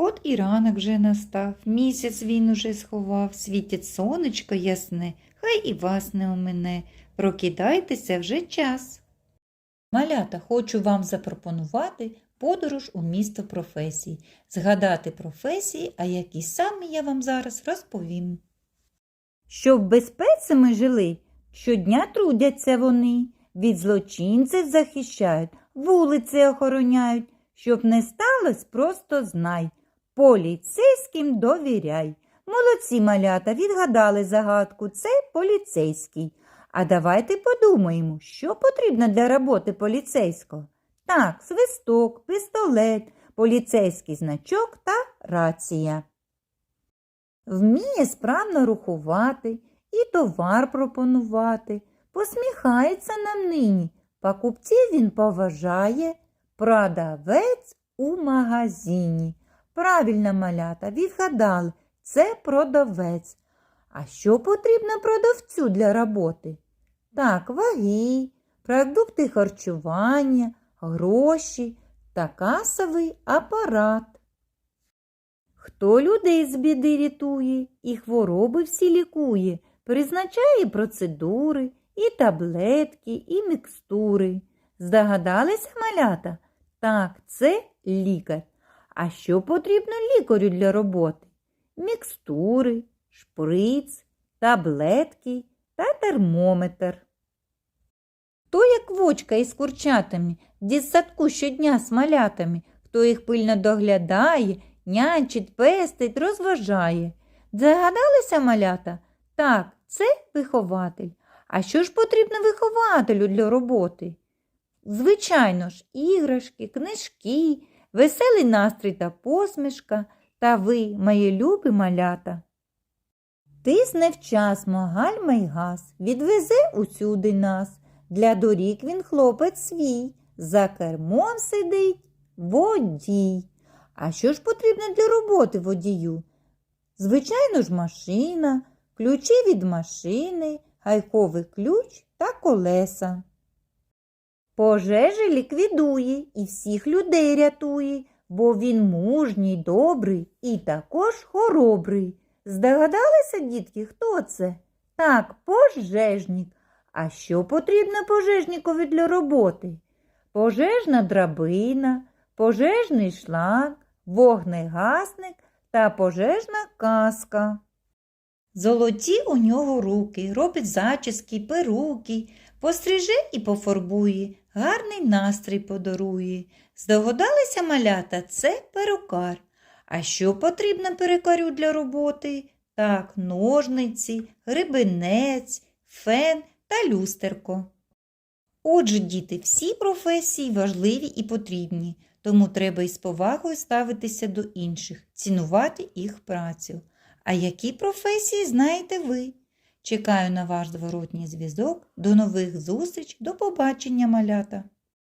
От і ранок вже настав, місяць він уже сховав, світить сонечко ясне, хай і вас не омине. Прокидайтеся вже час. Малята, хочу вам запропонувати подорож у місто професій, згадати професії, а які саме я вам зараз розповім. Щоб в безпеці ми жили, щодня трудяться вони, від злочинців захищають, вулиці охороняють. Щоб не сталося, просто знай. Поліцейським довіряй. Молодці малята відгадали загадку. Це поліцейський. А давайте подумаємо, що потрібно для роботи поліцейського. Так, свисток, пістолет, поліцейський значок та рація. Вміє справно рухувати і товар пропонувати, посміхається нам нині, покупців він поважає, продавець у магазині. Правильно, малята, відгадали, це продавець. А що потрібно продавцю для роботи? Так, ваги, продукти харчування, гроші та касовий апарат. Хто людей з біди рятує і хвороби всі лікує, призначає процедури, і таблетки, і мікстури. Здогадалися, малята? Так, це лікар. А що потрібно лікарю для роботи? Мікстури, шприц, таблетки та термометр. Хто як вочка із курчатами, в дитсадку щодня з малятами, хто їх пильно доглядає, нянчить, пестить, розважає. Загадалися малята? Так, це вихователь. А що ж потрібно вихователю для роботи? Звичайно ж, іграшки, книжки, веселий настрій та посмішка, та ви, мої любі малята. Тисне вчасно гальма й газ, відвезе усюди нас. Для доріг він хлопець свій, за кермом сидить водій. А що ж потрібно для роботи водію? Звичайно ж, машина, ключі від машини, гайковий ключ та колеса. Пожежі ліквідує і всіх людей рятує, бо він мужній, добрий і також хоробрий. Здогадалися, дітки, хто це? Так, пожежник. А що потрібно пожежникові для роботи? Пожежна драбина, пожежний шланг, вогнегасник та пожежна каска. Золоті у нього руки, робить зачіски, перуки, постріже і пофарбує, гарний настрій подарує. Здогадалися малята, це перукар. А що потрібно перукарю для роботи? Так, ножниці, грибинець, фен та люстерко. Отже, діти, всі професії важливі і потрібні, тому треба із повагою ставитися до інших, цінувати їх працю. А які професії знаєте ви? Чекаю на ваш зворотній зв'язок. До нових зустріч, до побачення, малята!